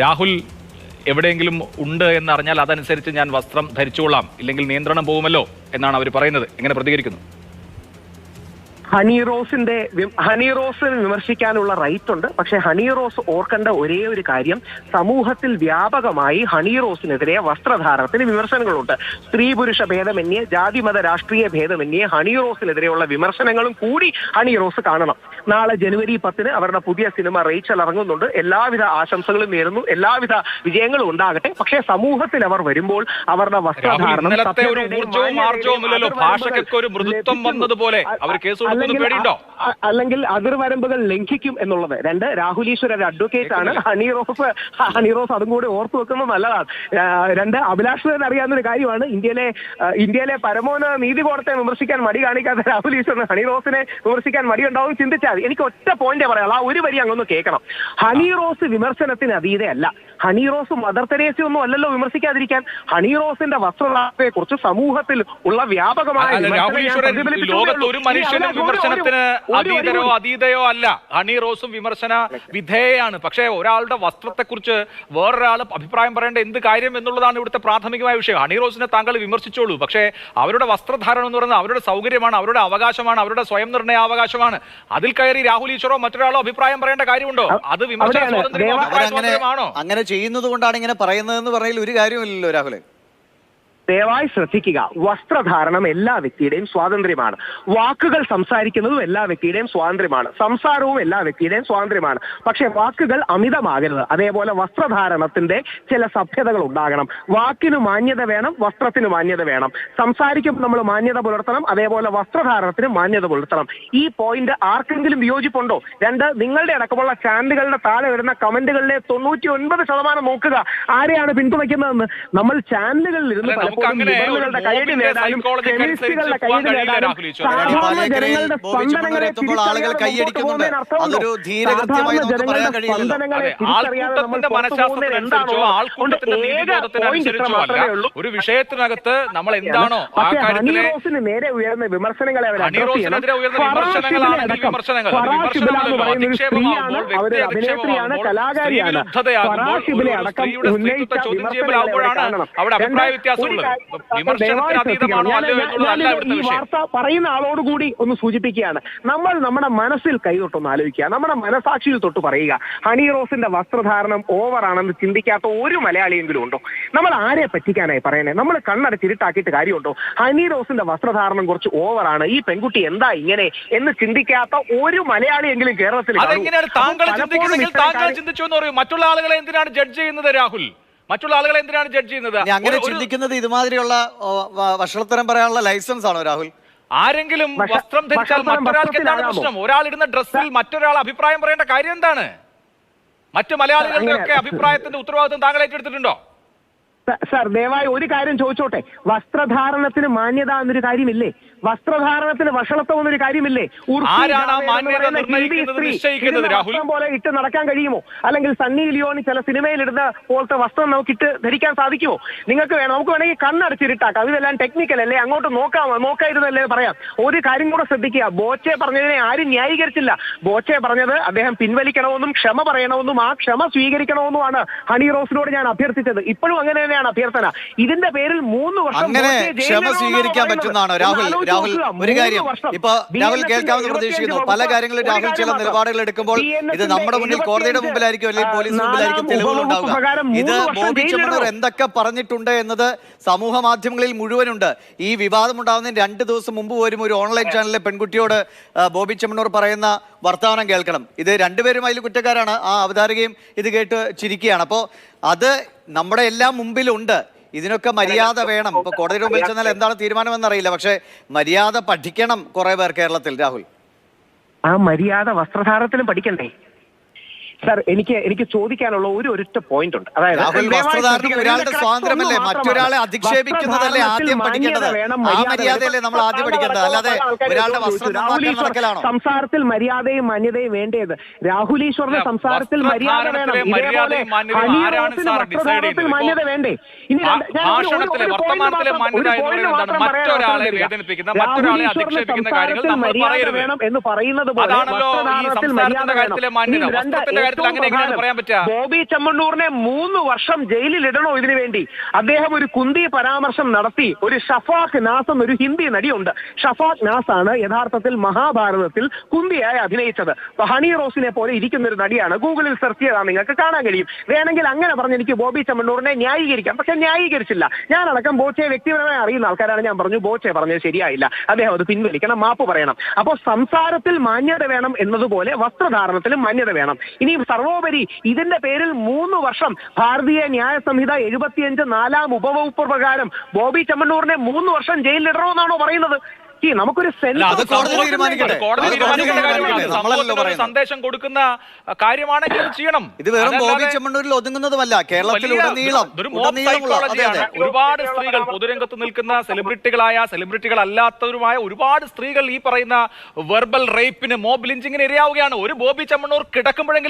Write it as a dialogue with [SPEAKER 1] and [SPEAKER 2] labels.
[SPEAKER 1] രാഹുൽ എവിടെയെങ്കിലും ഉണ്ട് എന്നറിഞ്ഞാൽ അതനുസരിച്ച് ഞാൻ വസ്ത്രം ധരിച്ചുകൊള്ളാം. ഇല്ലെങ്കിൽ നിയന്ത്രണം പോകുമല്ലോ എന്നാണ് അവർ പറയുന്നത്. എങ്ങനെ പ്രതികരിക്കുന്നു?
[SPEAKER 2] ഹണി റോസിന്റെ ഹണി റോസ് വിമർശിക്കാനുള്ള റൈറ്റ് ഉണ്ട് പക്ഷെ ഹണി റോസ് ഓർക്കേണ്ട ഒരേ ഒരു കാര്യം സമൂഹത്തിൽ വ്യാപകമായി ഹണി റോസിനെതിരെ വസ്ത്രധാരണത്തിന് വിമർശനങ്ങളുണ്ട്. സ്ത്രീ പുരുഷ ഭേദമന്യേ ജാതി മത രാഷ്ട്രീയ ഭേദമന്യേ ഹണി റോസിനെതിരെയുള്ള വിമർശനങ്ങളും കൂടി ഹണി റോസ് കാണണം. നാളെ ജനുവരി പത്തിന് അവരുടെ പുതിയ സിനിമ റേച്ചൽ ഇറങ്ങുന്നുണ്ട്. എല്ലാവിധ ആശംസകളും നേരുന്നു. എല്ലാവിധ വിജയങ്ങളും ഉണ്ടാകട്ടെ. പക്ഷേ സമൂഹത്തിൽ അവർ വരുമ്പോൾ അവരുടെ വസ്ത്രധാരണം
[SPEAKER 1] ഭാഷയ്ക്കൊക്കെ ഒരു മൃദുത്വം വന്നതുപോലെ അവർ കേസ്
[SPEAKER 2] അല്ലെങ്കിൽ അതിർവരമ്പുകൾ ലംഘിക്കും എന്നുള്ളത്. രണ്ട് രാഹുൽ ഈശ്വർ ഒരു അഡ്വക്കേറ്റ് ആണ്. ഹണി റോസ് ഹണി റോസ് അതും കൂടി ഓർത്തു വെക്കുന്നത് നല്ലതാണ്. രണ്ട് അഭിലാഷ് അറിയാവുന്ന ഒരു കാര്യമാണ്. ഇന്ത്യയിലെ ഇന്ത്യയിലെ പരമോന്നത നീതി കോടത്തെ വിമർശിക്കാൻ മടി കാണിക്കാത്ത രാഹുൽ ഈശ്വറിന് ഹണി റോസിനെ വിമർശിക്കാൻ മടി ഉണ്ടാവും ചിന്തിച്ചാൽ മതി. എനിക്ക് ഒറ്റ പോയിന്റ് പറയാം ആ ഒരു വരി അങ്ങൊന്ന് കേൾക്കണം. ഹണി റോസ് വിമർശനത്തിന് അതീതയല്ല. ഹണി റോസ് മദർ തെരേസി ഒന്നും അല്ലല്ലോ വിമർശിക്കാതിരിക്കാൻ. ഹണി റോസിന്റെ വസ്ത്രധാരണത്തെ കുറിച്ച് സമൂഹത്തിൽ ഉള്ള വ്യാപകമായ
[SPEAKER 1] വിമർശനത്തിന് അതീതരോ അതീതയോ അല്ല. ഹണി റോസും വിമർശന വിധേയാണ് പക്ഷേ ഒരാളുടെ വസ്ത്രത്തെ കുറിച്ച് വേറൊരാൾ അഭിപ്രായം പറയേണ്ട എന്ത് കാര്യം എന്നുള്ളതാണ് ഇവിടുത്തെ പ്രാഥമികമായ വിഷയം. ഹണി റോസിനെ താങ്കൾ വിമർശിച്ചോളൂ. പക്ഷേ അവരുടെ വസ്ത്രധാരണം എന്ന് പറയുന്നത് അവരുടെ സൗകര്യമാണ് അവരുടെ അവകാശമാണ് അവരുടെ സ്വയം നിർണയാവകാശമാണ് അതിൽ കയറി രാഹുൽ ഈശ്വറോ മറ്റൊരാളോ അഭിപ്രായം പറയേണ്ട കാര്യമുണ്ടോ? അത് വിമർശന സ്വാതന്ത്ര്യമോ സ്വാതന്ത്ര്യമാണോ
[SPEAKER 3] അങ്ങനെ ചെയ്യുന്നത് കൊണ്ടാണ് ഇങ്ങനെ പറയുന്നതെന്ന് പറഞ്ഞതിൽ ഒരു കാര്യമില്ലല്ലോ രാഹുലെ.
[SPEAKER 2] ദയവായി ശ്രദ്ധിക്കുക. വസ്ത്രധാരണം എല്ലാ വ്യക്തിയുടെയും സ്വാതന്ത്ര്യമാണ്. വാക്കുകൾ സംസാരിക്കുന്നതും എല്ലാ വ്യക്തിയുടെയും സ്വാതന്ത്ര്യമാണ്. സംസാരവും എല്ലാ വ്യക്തിയുടെയും സ്വാതന്ത്ര്യമാണ്. പക്ഷെ വാക്കുകൾ അമിതമാകരുത്. അതേപോലെ വസ്ത്രധാരണത്തിന്റെ ചില സഭ്യതകൾ ഉണ്ടാകണം. വാക്കിന് മാന്യത വേണം വസ്ത്രത്തിന് മാന്യത വേണം. സംസാരിക്കുമ്പോൾ നമ്മൾ മാന്യത പുലർത്തണം അതേപോലെ വസ്ത്രധാരണത്തിന് മാന്യത പുലർത്തണം. ഈ പോയിന്റ് ആർക്കെങ്കിലും വിയോജിപ്പുണ്ടോ? രണ്ട് നിങ്ങളുടെ അടക്കമുള്ള ചാനലുകളുടെ താഴെ വരുന്ന കമന്റുകളിലെ തൊണ്ണൂറ്റി ഒൻപത് ശതമാനം നോക്കുക. ആരെയാണ് പിന്തുണയ്ക്കുന്നതെന്ന്? നമ്മൾ ചാനലുകളിൽ ഇരുന്ന് ലിബറലുകളുടെ കൈയടി നേടാനും ഫെമിനിസ്റ്റുകളുടെ. സാധാരണ ജനങ്ങളുടെ സ്പന്ദനങ്ങളെ തിരിച്ചറിയാതെ
[SPEAKER 3] അതൊരു? ധീരകൃത്യമായി നമുക്ക്.
[SPEAKER 2] സ്പന്ദനങ്ങളെ തിരിച്ചറിയാതെ നമ്മൾ
[SPEAKER 1] ആൾക്കൂട്ടത്തിന്റെ
[SPEAKER 2] എന്താണോ?
[SPEAKER 1] നീതിബോധത്തിനനുസരിച്ചോ അല്ല ഒരു വിഷയത്തിനകത്ത് നമ്മൾ എന്താണോ ആ
[SPEAKER 2] കാര്യത്തിൽ
[SPEAKER 1] കാര്യത്തിലെ
[SPEAKER 2] നേരെ ഉയർന്ന വിമർശനങ്ങളെ
[SPEAKER 1] ഉയർന്ന വിമർശനങ്ങളാണ് വിമർശനങ്ങൾ. അത്
[SPEAKER 2] ഫറാ ഷിബില എന്ന്
[SPEAKER 1] വിമർശനമല്ലല്ലോ.
[SPEAKER 2] പറയുന്ന ഒരു സ്ത്രീയാണ്
[SPEAKER 1] അധിക്ഷേപമാകുമ്പോൾ,
[SPEAKER 2] അവർ
[SPEAKER 1] വ്യക്തി
[SPEAKER 2] അഭിനേത്രിയാണ്
[SPEAKER 1] അധിക്ഷേപമാകുമ്പോൾ,
[SPEAKER 2] കലാകാരിയാണ്
[SPEAKER 1] സ്ത്രീവിരുദ്ധതയാകുമ്പോൾ,
[SPEAKER 2] ഫറാ ഷിബിലെ
[SPEAKER 1] ഒരു
[SPEAKER 2] അടക്കം
[SPEAKER 1] സ്ത്രീയുടെ
[SPEAKER 2] ഉന്നയിച്ച
[SPEAKER 1] ചോദ്യം
[SPEAKER 2] വിമർശനങ്ങളെ
[SPEAKER 1] ചെയ്യലാകുമ്പോഴാണ് അവിടെ അഭിപ്രായ വ്യത്യാസമുള്ളത്
[SPEAKER 2] ഈ വാർത്ത പറയുന്ന ആളോട് കൂടി ഒന്ന് സൂചിപ്പിക്കുകയാണ്. നമ്മൾ നമ്മുടെ മനസ്സിൽ കൈതൊട്ടൊന്ന് ആലോചിക്കുക. നമ്മുടെ മനസാക്ഷിയിൽ തൊട്ട് പറയുക. ഹണി റോസിന്റെ വസ്ത്രധാരണം ഓവർ ആണെന്ന് ചിന്തിക്കാത്ത ഒരു മലയാളിയെങ്കിലും ഉണ്ടോ? നമ്മൾ ആരെ പറ്റിക്കാനായി പറയണേ നമ്മൾ കണ്ണടച്ചിരുട്ടാക്കിയിട്ട് കാര്യമുണ്ടോ? ഹണി റോസിന്റെ വസ്ത്രധാരണം കുറച്ച് ഓവറാണ് ഈ പെൺകുട്ടി എന്താ ഇങ്ങനെ എന്ന് ചിന്തിക്കാത്ത ഒരു മലയാളിയെങ്കിലും കേരളത്തിൽ.
[SPEAKER 1] താങ്കൾ ചിന്തിക്കുന്നെങ്കിൽ താങ്കൾ ചിന്തിച്ചു എന്ന് പറയും മറ്റുള്ള ആളുകളെ എന്തിനാണ് ജഡ്ജ് ചെയ്യുന്നത് രാഹുൽ? മറ്റുള്ള ആളുകളെ എന്തിനാണ് ജഡ്ജ് ചെയ്യുന്നത്?
[SPEAKER 3] അങ്ങനെ ചിന്തിക്കുന്നത് ഇതുമാതിരിയുള്ള വഷളത്തരം പറയാനുള്ള ലൈസൻസ് ആണോ രാഹുൽ?
[SPEAKER 1] ആരെങ്കിലും വസ്ത്രം ധരിച്ചാൽ മറ്റൊരാൾക്ക് എന്താണ് പ്രശ്നം? ഒരാൾ ഇടുന്ന ഡ്രസ്സിൽ മറ്റൊരാൾ അഭിപ്രായം പറയേണ്ട കാര്യം എന്താണ്? മറ്റു മലയാളികളുടെ ഒക്കെ അഭിപ്രായത്തിന്റെ ഉത്തരവാദിത്വം താങ്കൾ ഏറ്റെടുത്തിട്ടുണ്ടോ?
[SPEAKER 2] സാർ ദയവായി ഒരു കാര്യം ചോദിച്ചോട്ടെ. വസ്ത്രധാരണത്തിന് മാന്യത എന്നൊരു കാര്യമില്ലേ? വസ്ത്രധാരണത്തിന് വഷളത്വം എന്നൊരു കാര്യമില്ലേ? വസ്ത്രം പോലെ ഇട്ട് നടക്കാൻ കഴിയുമോ? അല്ലെങ്കിൽ സണ്ണി ലിയോണി ചില സിനിമയിൽ ഇടുന്ന പോലത്തെ വസ്ത്രം നമുക്ക് ഇട്ട് ധരിക്കാൻ സാധിക്കുമോ? നിങ്ങൾക്ക് വേണം? നമുക്ക് വേണമെങ്കിൽ കണ്ണടച്ചിരിട്ടാക്കാം ഇതെല്ലാം ടെക്നിക്കൽ അല്ലേ? അങ്ങോട്ട് നോക്കാം നോക്കായിരുന്നല്ലേ പറയാം. ഒരു കാര്യം കൂടെ ശ്രദ്ധിക്കുക. ബോച്ചെ പറഞ്ഞതിനെ ആരും ന്യായീകരിച്ചില്ല. ബോച്ചെ പറഞ്ഞത് അദ്ദേഹം പിൻവലിക്കണമെന്നും ക്ഷമ പറയണമെന്നും ആ ക്ഷമ സ്വീകരിക്കണമെന്നുമാണ് ഹണി റോസിനോട് ഞാൻ അഭ്യർത്ഥിച്ചത്. ഇപ്പോഴും അങ്ങനെ തന്നെയാണ് അഭ്യർത്ഥന. ഇതിന്റെ പേരിൽ മൂന്ന് വർഷം
[SPEAKER 3] അങ്ങനെ ക്ഷമ സ്വീകരിക്കാൻ പറ്റുന്നതാണ് രാഹുൽ. രാഹുൽ ഒരു കാര്യം. ഇപ്പൊ രാഹുൽ കേൾക്കാമെന്ന് പ്രതീക്ഷിക്കുന്നു. പല കാര്യങ്ങളും രാഹുൽ ചില. നിലപാടുകൾ എടുക്കുമ്പോൾ ഇത് നമ്മുടെ മുന്നിൽ കോടതിയുടെ മുമ്പിലായിരിക്കും അല്ലെങ്കിൽ പോലീസ്
[SPEAKER 2] നാലാം
[SPEAKER 3] മുമ്പിലായിരിക്കും തെളിവുകൾ ഉണ്ടാവുക. ഇത് ബോബി എന്തൊക്കെ പറഞ്ഞിട്ടുണ്ട് എന്നത് സമൂഹ മാധ്യമങ്ങളിൽ മുഴുവനുണ്ട്. ഈ വിവാദം ഉണ്ടാകുന്നതിന് രണ്ട് ദിവസം മുമ്പ് പോലും ഒരു ഓൺലൈൻ ചാനലിലെ പെൺകുട്ടിയോട് ബോബി ചെമ്മണ്ണൂർ പറയുന്ന വർത്തമാനം കേൾക്കണം. ഇത് രണ്ടുപേരും അതിൽ കുറ്റക്കാരാണ്. ആ അവതാരകയും ഇത് കേട്ട് ചിരിക്കുകയാണ്. അപ്പോൾ അത് നമ്മുടെ എല്ലാം മുമ്പിലുണ്ട്. ഇതിനൊക്കെ മര്യാദ വേണം. ഇപ്പൊ കോടതിയുടെ മുമ്പിൽ ചെന്നാൽ എന്താണ് തീരുമാനമെന്ന് അറിയില്ല പക്ഷേ മര്യാദ പഠിക്കണം കുറെ പേർ കേരളത്തിൽ. രാഹുൽ.
[SPEAKER 2] ആ മര്യാദ വസ്ത്രധാരണത്തിലും പഠിക്കണ്ടേ? സാർ എനിക്ക് എനിക്ക് ചോദിക്കാനുള്ള ഒരു ഒരൊറ്റ പോയിന്റ് ഉണ്ട്. അതായത്
[SPEAKER 3] ഒരാളുടെ സ്വാതന്ത്ര്യമല്ലേ? മറ്റൊരാളെ അധിക്ഷേപിക്കുന്നതല്ലേ ആദ്യം പഠിക്കേണ്ടത് ആ മര്യാദയല്ലേ നമ്മൾ ആദ്യം പഠിക്കേണ്ടത് അല്ലാതെ ഒരാളുടെ വസ്ത്രം
[SPEAKER 2] സംസാരത്തിൽ മര്യാദയും മാന്യതയും വേണ്ടത് രാഹുൽ ഈശ്വറിന്റെ സംസാരത്തിൽ മര്യാദ വേണം. ഇതേപോലെ വസ്ത്രധാരണത്തിൽ? മാന്യത വേണ്ടേ? ഇനി?
[SPEAKER 1] മറ്റൊരാളെ വേദനിപ്പിക്കുന്ന, മറ്റൊരാളെ അധിക്ഷേപിക്കുന്ന കാര്യങ്ങൾ നമ്മൾ പറയരുത്.
[SPEAKER 2] എന്ന് പറയുന്നത് പോലെ വസ്ത്രധാരണത്തിൽ മര്യാദ വേണം.
[SPEAKER 1] മാന്യത
[SPEAKER 2] ഇനി
[SPEAKER 1] കാര്യത്തിൽ അങ്ങനെ എങ്ങനെയാണ് പറയാൻ പറ്റുക?
[SPEAKER 2] ബോബി ചെമ്മണ്ണൂറിനെ മൂന്ന് വർഷം ജയിലിൽ ഇടണോ ഇതിനു വേണ്ടി? അദ്ദേഹം ഒരു കുന്തി പരാമർശം നടത്തി ഒരു ഷഫാഖ് നാസ് എന്നൊരു ഹിന്ദി നടിയുണ്ട്. ഷഫാഖ് നാസ് ആണ് യഥാർത്ഥത്തിൽ മഹാഭാരതത്തിൽ കുന്തിയായി അഭിനയിച്ചത്. ഹണി റോസിനെ പോലെ ഇരിക്കുന്ന ഒരു നടിയാണ്. ഗൂഗിളിൽ സെർച്ച് ചെയ്താൽ നിങ്ങൾക്ക് കാണാൻ കഴിയും. വേണമെങ്കിൽ അങ്ങനെ പറഞ്ഞ് എനിക്ക് ബോബി ചെമ്മണ്ണൂറിനെ ന്യായീകരിക്കാം. പക്ഷെ ന്യായീകരിച്ചില്ല. അടക്കം ബോച്ചയെ വ്യക്തിപരമായി അറിയുന്ന ആൾക്കാരാണ് ഞാൻ പറഞ്ഞു. ബോച്ചെ പറഞ്ഞത് ശരിയായില്ല. അദ്ദേഹം അത് പിൻവലിക്കണം മാപ്പ് പറയണം. അപ്പോൾ സംസാരത്തിൽ മാന്യത വേണം എന്നതുപോലെ വസ്ത്രധാരണത്തിലും മാന്യത വേണം. ഇനി സർവോപരി ഇതിന്റെ പേരിൽ മൂന്ന് വർഷം ഭാരതീയ ന്യായ സംഹിത എഴുപത്തിയഞ്ച് നാലാം ഉപവകുപ്പ് പ്രകാരം ബോബി ചെമ്മണ്ണൂറിനെ മൂന്ന് വർഷം ജയിലിലിടണമെന്നാണോ പറയുന്നത് ഈ നമുക്കൊരു
[SPEAKER 1] അല്ല, അത്
[SPEAKER 3] അത് കോടതി തീരുമാനിക്കട്ടെ.
[SPEAKER 1] കോടതി തീരുമാനിക്കേണ്ട കാര്യമാണ്
[SPEAKER 3] തീരുമാനിക്കട്ടെ. നമ്മളല്ലല്ലോ
[SPEAKER 1] സമൂഹത്തിന് ഒരു
[SPEAKER 3] പറയുന്നത്.
[SPEAKER 1] സന്ദേശം കൊടുക്കുന്ന കാര്യമാണെങ്കിലും കാര്യമാണെങ്കിൽ ചെയ്യണം
[SPEAKER 3] ഇത് വെറും ബോബി ചെമ്മണ്ണൂരിൽ ഒതുങ്ങുന്നതുമല്ല കേരളത്തിൽ.
[SPEAKER 1] ഒരുപാട് സ്ത്രീകൾ പൊതുരംഗത്ത് നിൽക്കുന്ന സെലിബ്രിറ്റികളായ സെലിബ്രിറ്റികൾ അല്ലാത്തവരുമായ ഒരുപാട് സ്ത്രീകൾ ഈ പറയുന്ന വെർബൽ റേപ്പിന് മോബ് ലിഞ്ചിങ്ങിന് ഇരയാവുകയാണ് ഒരു ബോബി ചെമ്മണ്ണൂർ കിടക്കുമ്പോഴെങ്കിലും